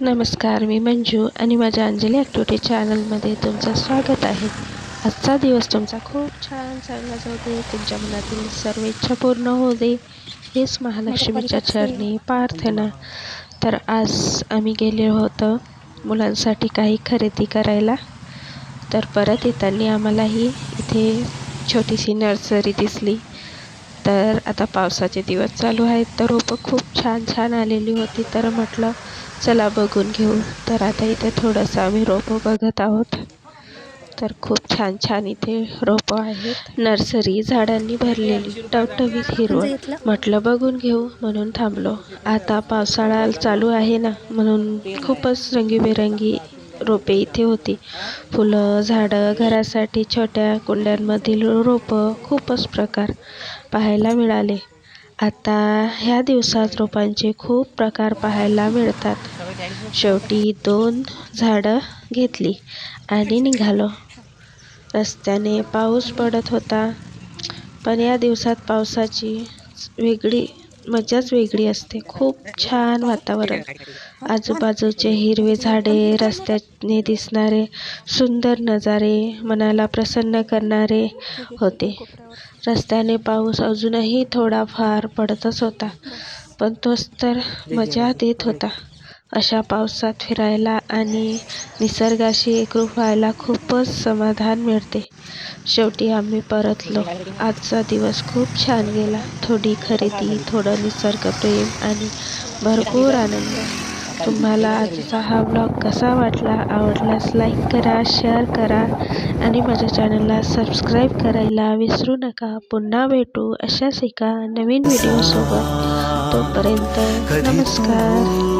नमस्कार मी मंजू आणि माझ्या अंजली ॲक्टिव्हिटी चॅनलमध्ये तुमचं स्वागत आहे. आजचा दिवस तुमचा खूप छान चांगला जाऊ दे तुमच्या मनातील सर्व इच्छा पूर्ण होऊ दे हेच महालक्ष्मीच्या चरणी प्रार्थना. तर आज आम्ही गेले होतो मुलांसाठी काही खरेदी करायला. तर परत येताना आम्हालाही इथे छोटीशी नर्सरी दिसली. तर आता पावसाचे दिवस चालू आहेत. तर रोपं खूप छान छान आलेली होती. तर म्हटलं चला बघून घेऊ. तर आता इथे थोडंसं आम्ही रोपं बघत आहोत. तर खूप छान छान इथे रोपं आहेत. नर्सरी झाडांनी भरलेली. टवटवीत हिरवळ. म्हटलं बघून घेऊ. म्हणून थांबलो. आता पावसाळा चालू आहे ना. म्हणून खूपच रंगीबेरंगी रोपे इथे होती. फुलं झाडं घरासाठी छोट्या कुंड्यांमधील रोपं खूपच प्रकार पाहायला मिळाले. आता ह्या दिवसात रोपांचे खूप प्रकार पाहायला मिळतात. शेवटी दोन झाडं घेतली आणि निघालो. रस्त्याने पाऊस पडत होता. पण या दिवसात पावसाची वेगळी मजाच वेगळी असते. खूप छान वातावरण. आजूबाजूचे हिरवे झाडे रस्त्याने दिसणारे सुंदर नजारे मनाला प्रसन्न करणारे होते. रस्त्याने पाऊस अजूनही थोडाफार पडतच होता पण तोच तर मजा देत होता. अशा पावसात फिरायला आणि निसर्गाशी एकरूप व्हायला खूपच समाधान मिळते. शेवटी आम्ही परतलो. आजचा दिवस खूप छान गेला. थोडी खरेदी थोडं निसर्गप्रेम आणि भरपूर आनंद. तुम्हाला आजचा हा ब्लॉग कसा वाटला आवडल्यास लाईक करा शेअर करा आणि माझ्या चॅनलला सबस्क्राईब करायला विसरू नका. पुन्हा भेटू अशाच एका नवीन व्हिडिओसोबत तोपर्यंत नमस्कार.